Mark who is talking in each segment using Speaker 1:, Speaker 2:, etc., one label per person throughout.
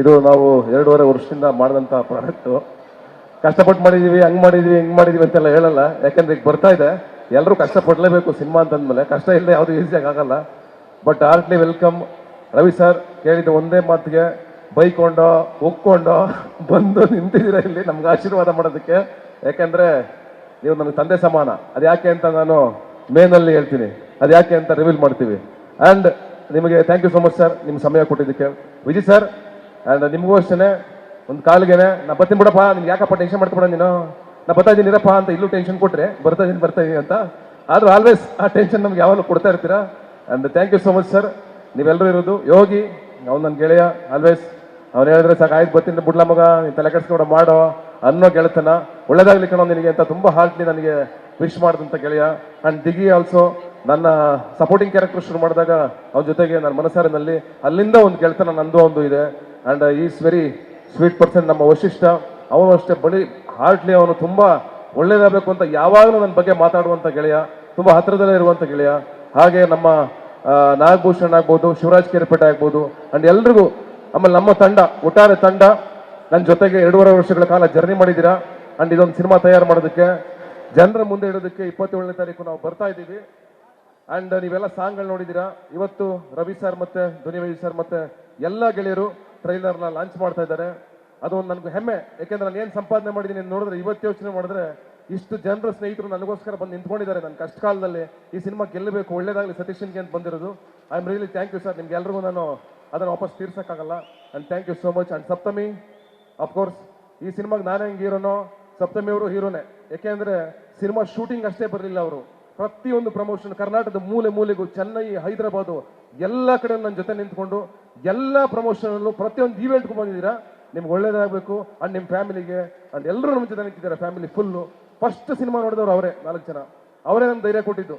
Speaker 1: ಇದು ನಾವು ಎರಡೂವರೆ ವರ್ಷದಿಂದ ಮಾಡಿದಂಥ ಪ್ರಾಡಕ್ಟು ಕಷ್ಟಪಟ್ಟು ಮಾಡಿದೀವಿ, ಹಂಗ್ ಮಾಡಿದೀವಿ, ಹಿಂಗೆ ಮಾಡಿದೀವಿ ಅಂತೆಲ್ಲ ಹೇಳಲ್ಲ. ಯಾಕಂದ್ರೆ ಈಗ ಬರ್ತಾ ಇದೆ. ಎಲ್ಲರೂ ಕಷ್ಟಪಡಲೇಬೇಕು ಸಿನಿಮಾ ಅಂತಂದ್ಮೇಲೆ. ಕಷ್ಟ ಇಲ್ಲದೆ ಯಾವುದು ಈಸಿಯಾಗಿ ಆಗಲ್ಲ. But heartly welcome Ravi sir ಕೇಳಿದ ಒಂದೇ ಮಾತಿಗೆ, ಬೈಕೊಂಡೋ ಒಕ್ಕೊಂಡೋ ಬಂದು ನಿಂತಿದ್ದೀರ ಇಲ್ಲಿ? ನಮ್ಗೆ ಆಶೀರ್ವಾದ ಮಾಡೋದಕ್ಕೆ. ಯಾಕಂದ್ರೆ ನೀವು ನನಗೆ ತಂದೆ ಸಮಾನ. ಅದು ಯಾಕೆ ಅಂತ ನಾನು ಮೇನಲ್ಲಿ ಹೇಳ್ತೀನಿ. ಅದು ಯಾಕೆ ಅಂತ ರಿವೀಲ್ ಮಾಡ್ತೀವಿ. ಆ್ಯಂಡ್ ನಿಮಗೆ thank you so much sir ನಿಮ್ಮ ಸಮಯ ಕೊಟ್ಟಿದ್ದಕ್ಕೆ. ವಿಜಿ ಸರ್ ಆ್ಯಂಡ್ ನಿಮಗೂ ಅಷ್ಟೇ ಒಂದು ಕಾಲ್ಗೆನೆ, ನಾ ಬರ್ತೀನಿ ಬಿಡಪ್ಪ, ನಿಮ್ಗೆ ಯಾಕಪ್ಪ ಟೆನ್ಷನ್ ಮಾಡ್ಕೊಬೇಡ ನೀನು? ನಾ ಬರ್ತಾ ಇದ್ದೀನಿ, ಇರಪ್ಪ ಅಂತ ಇಲ್ಲೂ ಟೆನ್ಷನ್ ಕೊಟ್ಟರೆ ಬರ್ತಾ ಇದ್ದೀನಿ, ಬರ್ತಾ ಇದೀನಿ ಅಂತ. ಆದರೂ ಆಲ್ವೇಸ್ ಆ ಟೆನ್ಷನ್ ನಮ್ಗೆ ಯಾವಾಗಲೂ ಕೊಡ್ತಾ ಇರ್ತೀರಾ? And thank you so much sir ನೀವೆಲ್ಲರೂ ಇರೋದು ಯೋಗಿ, ಅವ್ನು ನನ್ನ ಗೆಳೆಯ ಆಲ್ವೇಸ್ ಅವ್ನು ಹೇಳಿದ್ರೆ ಸಾಕು, ಆಯ್ತು ಬರ್ತೀನಿ ಬಿಡ್ಲ ಮಗ, ನೀನು ತಲೆ ಕೆಡಿಸ್ಕೊಂಡು ಮಾಡೋ ಅನ್ನೋ ಗೆಳೆತನ. ಒಳ್ಳೇದಾಗ್ಲಿ ಕಣೋ ನಿನಗೆ ಅಂತ ತುಂಬಾ ಹಾರ್ಟ್ಲಿ ನನಗೆ ವಿಶ್ ಮಾಡಿದಂತ ಗೆಳೆಯ. ಆ್ಯಂಡ್ ದಿಗಿ ಆಲ್ಸೋ ನನ್ನ ಸಪೋರ್ಟಿಂಗ್ ಕ್ಯಾರೆಕ್ಟರ್ ಶುರು ಮಾಡಿದಾಗ ಅವ್ರ ಜೊತೆಗೆ ನನ್ನ ಮನಸಾರಿನಲ್ಲಿ ಅಲ್ಲಿಂದ ಒಂದು ಗೆಳೆತನ ನಂದು ಒಂದು ಇದೆ. And is very sweet person ನಮ್ಮ ವಶಿಷ್ಠ. ಅವನು ಅಷ್ಟೇ ಬಳಿ ಹಾರ್ಟ್ಲಿ ಅವನು ತುಂಬ ಒಳ್ಳೇದಾಗಬೇಕು ಅಂತ ಯಾವಾಗಲೂ ನನ್ನ ಬಗ್ಗೆ ಮಾತಾಡುವಂಥ ಗೆಳೆಯ, ತುಂಬ ಹತ್ತಿರದಲ್ಲೇ ಇರುವಂಥ ಗೆಳೆಯ. ಹಾಗೆ ನಮ್ಮ ನಾಗಭೂಷಣ್ ಆಗ್ಬೋದು, ಶಿವರಾಜ್ ಕೆರೆಪೇಟೆ ಆಗ್ಬೋದು ಅಂಡ್ ಎಲ್ರಿಗೂ ಆಮೇಲೆ ನಮ್ಮ ತಂಡ, ಒಟ್ಟಾರೆ ತಂಡ. ನನ್ನ ಜೊತೆಗೆ ಎರಡೂವರೆ ವರ್ಷಗಳ ಕಾಲ ಜರ್ನಿ ಮಾಡಿದ್ದೀರಾ? ಅಂಡ್ ಇದೊಂದು ಸಿನಿಮಾ ತಯಾರು ಮಾಡೋದಕ್ಕೆ, ಜನರ ಮುಂದೆ ಇಡೋದಕ್ಕೆ ಇಪ್ಪತ್ತೇಳನೇ ತಾರೀಕು ನಾವು ಬರ್ತಾ ಇದ್ದೀವಿ. ಆ್ಯಂಡ್ ನೀವೆಲ್ಲ ಸಾಂಗ್ಗಳು ನೋಡಿದ್ದೀರಾ? ಇವತ್ತು ರವಿ ಸರ್ ಮತ್ತೆ ಧ್ವನಿ ಸರ್ ಮತ್ತು ಎಲ್ಲ ಗೆಳೆಯರು ಟ್ರೈಲರ್ನ ಲಾಂಚ್ ಮಾಡ್ತಾ ಇದ್ದಾರೆ. ಅದು ಒಂದು ನನಗೆ ಹೆಮ್ಮೆ. ಯಾಕೆಂದ್ರೆ ನಾನು ಏನು ಸಂಪಾದನೆ ಮಾಡಿದ್ದೀನಿ ನೋಡಿದ್ರೆ ಇವತ್ತು ಯೋಚನೆ ಮಾಡಿದ್ರೆ ಇಷ್ಟು ಜನರ ಸ್ನೇಹಿತರು ನನಗೋಸ್ಕರ ಬಂದು ನಿಂತ್ಕೊಂಡಿದ್ದಾರೆ ನನ್ನ ಕಷ್ಟ ಕಾಲದಲ್ಲಿ ಈ ಸಿನಿಮಾ ಗೆಲ್ಲಬೇಕು, ಒಳ್ಳೇದಾಗಲಿ ಸತೀಶನ್ಗೆ ಅಂತ ಬಂದಿರೋದು. I am really thank you sir ನಿಮ್ಗೆ ಎಲ್ರಿಗೂ ನಾನು ಅದನ್ನು ವಾಪಸ್ ತೀರ್ಸಕ್ಕಾಗಲ್ಲ. And thank you so much and Saptami of course ಈ ಸಿನಿಮಾಗೆ ನಾನೇ ಹೆಂಗೆ ಹೀರೋನೋ? ಸಪ್ತಮಿ ಅವರು ಹೀರೋನೇ. ಯಾಕೆಂದ್ರೆ ಸಿನಿಮಾ ಶೂಟಿಂಗ್ ಅಷ್ಟೇ ಬರಲಿಲ್ಲ ಅವರು. ಪ್ರತಿಯೊಂದು ಪ್ರಮೋಷನ್ ಕರ್ನಾಟಕದ ಮೂಲೆ ಮೂಲೆಗೂ, ಚೆನ್ನೈ, ಹೈದರಾಬಾದು ಎಲ್ಲ ಕಡೆ ನನ್ನ ಜೊತೆ ನಿಂತ್ಕೊಂಡು ಎಲ್ಲ ಪ್ರಮೋಷನ್ ಪ್ರತಿಯೊಂದು ಈವೆಂಟ್ಗೂ ಬಂದಿದ್ದೀರಾ? ನಿಮ್ಗೆ ಒಳ್ಳೇದಾಗಬೇಕು ಅಂಡ್ ನಿಮ್ಮ ಫ್ಯಾಮಿಲಿಗೆ ಅಂಡ್ ಎಲ್ಲರೂ ನಮ್ಮ ಜೊತೆ ನಿಂತಿದ್ದಾರೆ ಫ್ಯಾಮಿಲಿ ಫುಲ್ಲು ಫಸ್ಟ್ ಸಿನಿಮಾ ನೋಡಿದವರು ಅವರೇ, ನಾಲ್ಕು ಜನ. ಅವರೇ ನಮ್ಮ ಧೈರ್ಯ ಕೊಟ್ಟಿದ್ದು.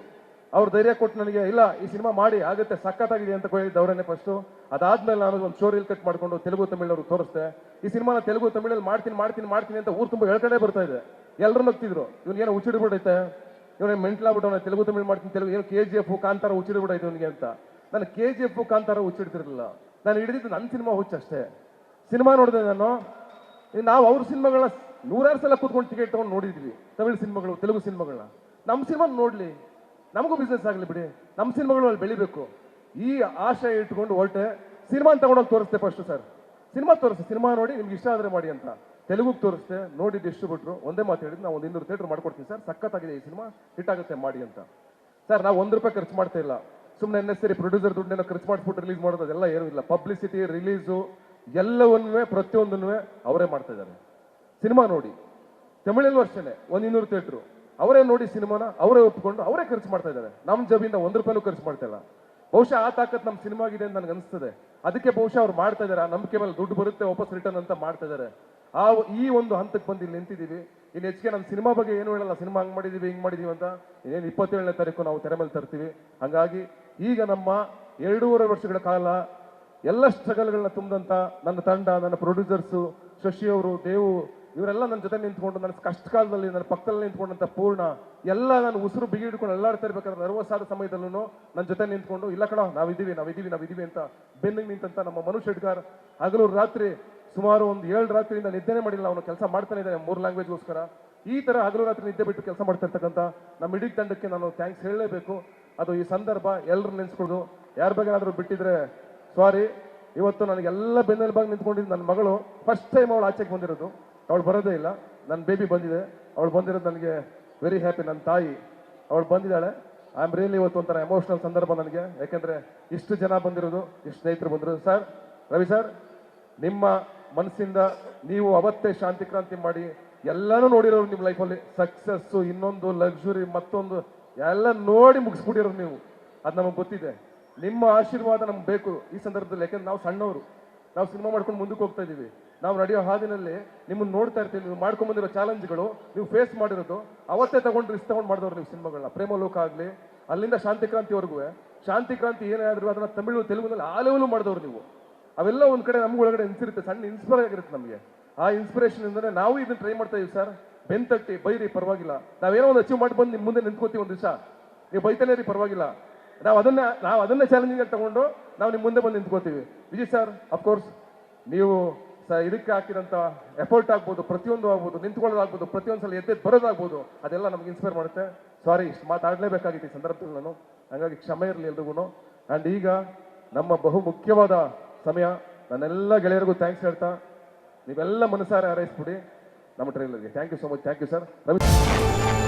Speaker 1: ಅವ್ರು ಧೈರ್ಯ ಕೊಟ್ಟು ನನಗೆ, ಇಲ್ಲ, ಈ ಸಿನಿಮಾ ಮಾಡಿ, ಆಗುತ್ತೆ, ಸಖತ್ತಾಗಿದೆ ಅಂತ ಹೇಳಿದ್ದು ಅವರೇ ಫಸ್ಟು ಅದಾದ್ಮೇಲೆ ನಾನು ಒಂದು ಶೋ ಕಟ್ ಮಾಡಿಕೊಂಡು ತೆಲುಗು ತಮಿಳವ್ರಿಗೆ ತೋರಿಸ್ದೆ. ಈ ಸಿನಿಮಾನ ತೆಲುಗು ತಮಿಳಲ್ಲಿ ಮಾಡ್ತೀನಿ ಮಾಡ್ತೀನಿ ಮಾಡ್ತೀನಿ ಅಂತ ಊರು ತುಂಬ ಹೇಳ್ಕೊಂಡೇ ಬರ್ತಾ ಇದೆ. ಎಲ್ಲರೂ ನಗ್ತಿದ್ರು. ಇವ್ನು ಏನೋ ಹುಚ್ಚಿಡ್ಬಿಟ್ಟೈತೆ. ಇವನೇ ಮೆಂಟ್ಲಾಗ್ಬಿಟ್ಟವನ, ತೆಲುಗು ತಮಿಳು ಮಾಡ್ತೀನಿ, ತೆಲುಗು, ಏನು ಕೆ ಜಿ ಎಫ್ ಕಾಂತಾರ ಹುಚ್ಚಿಡ್ಬಿಟ್ಟೈತೆ ಇವನಿಗೆ ಅಂತ. ನಾನು ಕೆ ಜಿ ಎಫ್ ಕಾಂತಾರ ಹುಚ್ಚಿಡ್ತಿರ್ಲಿಲ್ಲ. ನಾನು ಹಿಡಿದಿದ್ದು ನನ್ನ ಸಿನಿಮಾ ಹುಚ್ಚಷ್ಟೇ ಸಿನಿಮಾ ನೋಡಿದೆ ನಾನು. ನಾವು ಅವ್ರ ಸಿನಿಮಾಗಳನ್ನ ನೂರಾರು ಸಲ ಕೂತ್ಕೊಂಡು ಟಿಕೆಟ್ ತೊಗೊಂಡು ನೋಡಿದ್ವಿ. ತಮಿಳು ಸಿನಿಮಾಗಳು, ತೆಲುಗು ಸಿನಿಮಾಗಳನ್ನ. ನಮ್ಮ ಸಿನಿಮಾ ನೋಡಲಿ. ನಮಗೂ ಬಿಸ್ನೆಸ್ ಆಗಲಿ ಬಿಡಿ. ನಮ್ಮ ಸಿನಿಮಾಗಳು ಅಲ್ಲಿ ಬೆಳಿಬೇಕು. ಈ ಆಶಯ ಇಟ್ಕೊಂಡು ಹೊರಟೆ. ಸಿನಿಮಾ ತಗೊಂಡೋಗಿ ತೋರಿಸ್ತೆ ಫಸ್ಟ್ ಸರ್ ಸಿನಿಮಾ ತೋರಿಸ್ತೆ ಸಿನಿಮಾ ನೋಡಿ ನಿಮ್ಗೆ ಇಷ್ಟ ಆದರೆ ಮಾಡಿ ಅಂತ. ತೆಲುಗುಗೆ ತೋರಿಸ್ತೆ ನೋಡಿ ಡಿಸ್ಟ್ರಿಬ್ಯೂಟ್ರು ಒಂದೇ ಮಾತು ಹೇಳಿದ್ರು ನಾವು ಒಂದು ಇನ್ನೂರು ಥಿಯೇಟ್ರ್ ಮಾಡ್ಕೊಡ್ತೀನಿ ಸರ್ ಸಖತ್ತಾಗಿದೆ ಈ ಸಿನಿಮಾ. ಹಿಟ್ ಆಗುತ್ತೆ, ಮಾಡಿ ಅಂತ. ಸರ್ ನಾವು ಒಂದು ರೂಪಾಯಿ ಖರ್ಚು ಮಾಡ್ತಾ ಇಲ್ಲ. ಸುಮ್ಮನೆ ನೆಸರಿ ಪ್ರೊಡ್ಯೂಸರ್ ದುಡ್ಡನ್ನ ಖರ್ಚು ಮಾಡಿಸ್ಬಿಟ್ಟು ರಿಲೀಸ್ ಮಾಡೋದು ಅದೆಲ್ಲ ಏನೂ ಇಲ್ಲ. ಪಬ್ಲಿಸಿಟಿ ರಿಲೀಸು ಎಲ್ಲವನ್ನೂ ಪ್ರತಿಯೊಂದನ್ನು ಅವರೇ ಮಾಡ್ತಾ ಇದ್ದಾರೆ. ಸಿನಿಮಾ ನೋಡಿ. ತಮಿಳಲ್ಲೂ ಅಷ್ಟೇ ಒಂದು ಇನ್ನೂರು ಥಿಯೇಟ್ರು ಅವರೇ ನೋಡಿ ಸಿನಿಮಾನ, ಅವರೇ ಒಪ್ಕೊಂಡು ಅವರೇ ಖರ್ಚು ಮಾಡ್ತಾ ಇದ್ದಾರೆ. ನಮ್ಮ ಜಬಿಂದ ಒಂದು ರೂಪಾಯಿನೂ ಖರ್ಚು ಮಾಡ್ತಾ ಇಲ್ಲ. ಬಹುಶಃ ಆ ತಾಕತ್ ನಮ್ಮ ಸಿನಿಮಾಗಿದೆ ಅಂತ ನನಗೆ ಅನಿಸ್ತದೆ. ಅದಕ್ಕೆ ಬಹುಶಃ ಅವ್ರು ಮಾಡ್ತಾ ಇದ್ದಾರೆ. ಆ ನಂಬಿಕೆ ಮೇಲೆ ದುಡ್ಡು ಬರುತ್ತೆ, ವಾಪಸ್ ರಿಟರ್ನ್ ಅಂತ ಮಾಡ್ತಾ ಇದ್ದಾರೆ. ಆ ಈ ಒಂದು ಹಂತಕ್ಕೆ ಬಂದು ಇಲ್ಲಿ ನಿಂತಿದ್ದೀವಿ. ಇನ್ನು ಹೆಚ್ಚಿಗೆ ನಮ್ಮ ಸಿನಿಮಾ ಬಗ್ಗೆ ಏನು ಹೇಳಲ್ಲ. ಸಿನಿಮಾ ಹಂಗೆ ಮಾಡಿದ್ದೀವಿ ಹಿಂಗೆ ಮಾಡಿದೀವಿ ಅಂತ. ಇನ್ನೇನು ಇಪ್ಪತ್ತೇಳನೇ ತಾರೀಕು ನಾವು ತೆರೆ ಮೇಲೆ ತರ್ತೀವಿ. ಹಂಗಾಗಿ ಈಗ ನಮ್ಮ ಎರಡೂವರೆ ವರ್ಷಗಳ ಕಾಲ ಎಲ್ಲ ಸ್ಟ್ರಗಲ್ಗಳನ್ನ ತುಂಬಿದಂತ ನನ್ನ ತಂಡ, ನನ್ನ ಪ್ರೊಡ್ಯೂಸರ್ಸು ಶಶಿಯವರು ದೇವು, ಇವರೆಲ್ಲ ನನ್ನ ಜೊತೆ ನಿಂತ್ಕೊಂಡು ನನ್ನ ಕಷ್ಟ ಕಾಲದಲ್ಲಿ ನನ್ನ ಪಕ್ಕದಲ್ಲಿ ನಿಂತ್ಕೊಂಡಂಥ ಪೂರ್ಣ ಎಲ್ಲ ನಾನು ಉಸಿರು ಬಿಗಿ ಹಿಡ್ಕೊಂಡು ಎಲ್ಲಾಡ್ತಾ ಇರ್ಬೇಕಾದ್ರೆ ನರ್ವಸ್ ಆದ ಸಮಯದಲ್ಲೂ ನನ್ನ ಜೊತೆ ನಿಂತ್ಕೊಂಡು, ಇಲ್ಲ ಕಣ, ನಾವಿದ್ದೀವಿ ನಾವಿದ್ದೀವಿ ನಾವಿದ್ದೀವಿ ಅಂತ ಬೆನ್ನಿಗೆ ನಿಂತಂತ ನಮ್ಮ ಮನುಷ್ಯ ಶೆಟ್ಗಾರ್ ಹಗಲು ರಾತ್ರಿ ಸುಮಾರು ಒಂದು ಏಳು ರಾತ್ರಿಯಿಂದ ನಿದ್ದೆನೇ ಮಾಡಿಲ್ಲ, ಅವನು ಕೆಲಸ ಮಾಡ್ತಾನೆ ಇದ್ದಾನೆ ಮೂರು ಲ್ಯಾಂಗ್ವೇಜ್ಗೋಸ್ಕರ ಈ ತರ ಹಗಲು ರಾತ್ರಿ ನಿದ್ದೆ ಬಿಟ್ಟು ಕೆಲಸ ಮಾಡ್ತಾ ಇರ್ತಕ್ಕಂಥ ನಮ್ಮ ಇಡೀ ತಂಡಕ್ಕೆ ನಾನು ಥ್ಯಾಂಕ್ಸ್ ಹೇಳಲೇಬೇಕು. ಅದು ಈ ಸಂದರ್ಭ ಎಲ್ಲರೂ ನೆನೆಸ್ಕೊಂಡು, ಯಾರ ಬಗ್ಗೆ ಏನಾದರೂ ಬಿಟ್ಟಿದ್ರೆ ಸಾರಿ ಇವತ್ತು ನನಗೆಲ್ಲ ಬೆನ್ನೆಲುಬಾಗಿ ನಿಂತ್ಕೊಂಡಿದ್ದು ನನ್ನ ಮಗಳು. ಫಸ್ಟ್ ಟೈಮ್ ಅವಳು ಆಚೆಗೆ ಬಂದಿರೋದು. ಅವಳು ಬರೋದೇ ಇಲ್ಲ. ನನ್ನ ಬೇಬಿ ಬಂದಿದೆ. ಅವಳು ಬಂದಿರೋದು ನನಗೆ ವೆರಿ ಹ್ಯಾಪಿ ನನ್ನ ತಾಯಿ. ಅವಳು ಬಂದಿದ್ದಾಳೆ. ಐ ಆಮ್ ರಿಯಲಿ ಇವತ್ತು ಒಂಥರ ಎಮೋಷನಲ್ ಸಂದರ್ಭ ನನಗೆ. ಯಾಕೆಂದ್ರೆ ಇಷ್ಟು ಜನ ಬಂದಿರೋದು, ಇಷ್ಟು ಸ್ನೇಹಿತರು ಬಂದಿರೋದು. ಸರ್ ರವಿ ಸರ್ ನಿಮ್ಮ ಮನಸ್ಸಿಂದ ನೀವು ಅವತ್ತೇ ಶಾಂತಿ ಕ್ರಾಂತಿ ಮಾಡಿ ಎಲ್ಲಾನು ನೋಡಿರೋರು ನಿಮ್ಮ ಲೈಫಲ್ಲಿ ಸಕ್ಸಸ್ಸು ಇನ್ನೊಂದು ಲಕ್ಸುರಿ ಮತ್ತೊಂದು ಎಲ್ಲ ನೋಡಿ ಮುಗಿಸ್ಬಿಟ್ಟಿರೋದು ನೀವು. ಅದು ನಮಗೆ ಗೊತ್ತಿದೆ. ನಿಮ್ಮ ಆಶೀರ್ವಾದ ನಮ್ಗೆ ಬೇಕು ಈ ಸಂದರ್ಭದಲ್ಲಿ. ಯಾಕಂದ್ರೆ ನಾವು ಸಣ್ಣವರು. ನಾವು ಸಿನಿಮಾ ಮಾಡ್ಕೊಂಡು ಮುಂದಕ್ಕೆ ಹೋಗ್ತಾ ಇದೀವಿ ನಾವು ನಡೆಯೋ ಹಾದಿನಲ್ಲಿ ನಿಮ್ಮನ್ನು ನೋಡ್ತಾ ಇರ್ತೀವಿ. ನೀವು ಮಾಡ್ಕೊಂಡ್ ಬಂದಿರೋ ಚಾಲೆಂಜ್ಗಳು, ನೀವು ಫೇಸ್ ಮಾಡಿರೋದು, ಅವತ್ತೇ ತಗೊಂಡು ರಿಸ್ಕ್ ತಗೊಂಡು ಮಾಡಿದವ್ರು ನೀವು ಸಿನಿಮಾಗಳನ್ನ ಪ್ರೇಮಲೋಕ ಆಗಲಿ, ಅಲ್ಲಿಂದ ಶಾಂತಿ ಕ್ರಾಂತಿವರೆಗೂ, ಶಾಂತಿ ಕ್ರಾಂತಿ ಏನೇ ಆದ್ರೂ ಅದನ್ನ ತಮಿಳು, ತೆಲುಗುನಲ್ಲಿ ಆ ಲೆವೆಲು ಮಾಡಿದವ್ರು ನೀವು. ಅವೆಲ್ಲ ಒಂದು ಕಡೆ ನಮ್ಗೆ ಒಳಗಡೆ ಇನ್ಸಿರುತ್ತೆ ಸಣ್ಣ ಇನ್ಸ್ಪೈರ್ ಆಗಿರುತ್ತೆ ನಮಗೆ. ಆ ಇನ್ಸ್ಪಿರೇಷನ್ ಇಂದನೇ ನಾವು ಇದನ್ನ ಟ್ರೈ ಮಾಡ್ತಾ ಇದೀವಿ ಸರ್ ಬೆನ್ ತಟ್ಟಿ ಬೈರಿ, ಪರವಾಗಿಲ್ಲ. ನಾವೇನೋ ಒಂದು ಅಚೀವ್ ಮಾಡಿ ಬಂದು ನಿಮ್ಮ ಮುಂದೆ ನಿಂತ್ಕೋತೀವಿ ಒಂದು ದಿವಸ. ನೀವು ಬೈತಾನೆ ರೀ ಪರವಾಗಿಲ್ಲ. ನಾವು ಅದನ್ನ ನಾವು ಅದನ್ನ ಚಾಲೆಂಜಿಂಗ್ ಆಗಿ ತಗೊಂಡು ನಾವು ನಿಮ್ಮ ಮುಂದೆ ಬಂದು ನಿಂತ್ಕೋತೀವಿ. ವಿಜಯ್ ಸರ್ ಅಫ್ಕೋರ್ಸ್ ನೀವು ಸ ಇದಕ್ಕೆ ಹಾಕಿದಂಥ ಎಫರ್ಟ್ ಆಗ್ಬೋದು, ಪ್ರತಿಯೊಂದು ಆಗ್ಬೋದು, ನಿಂತ್ಕೊಳ್ಳೋದಾಗ್ಬೋದು ಪ್ರತಿಯೊಂದು ಸಲ ಎದ್ದೆದ್ದು ಬರೋದಾಗ್ಬೋದು, ಅದೆಲ್ಲ ನಮ್ಗೆ ಇನ್ಸ್ಪೈರ್ ಮಾಡುತ್ತೆ. ಸಾರಿ ಇಷ್ಟು ಮಾತಾಡಲೇಬೇಕಾಗಿತ್ತು ಈ ಸಂದರ್ಭದಲ್ಲಿ ನಾನು. ಹಂಗಾಗಿ ಕ್ಷಮೆ ಇರಲಿ ಎಲ್ರಿಗೂ ಆ್ಯಂಡ್ ಈಗ ನಮ್ಮ ಬಹು ಮುಖ್ಯವಾದ ಸಮಯ. ನನ್ನೆಲ್ಲ ಗೆಳೆಯರಿಗೂ ಥ್ಯಾಂಕ್ಸ್ ಹೇಳ್ತಾ, ನೀವೆಲ್ಲ ಮನಸಾರೆ ಹಾರೈಸ್ಬಿಡಿ. ನಮ್ಮ ಟ್ರೈಲರ್ಗೆ thank you so much thank you sir Ravi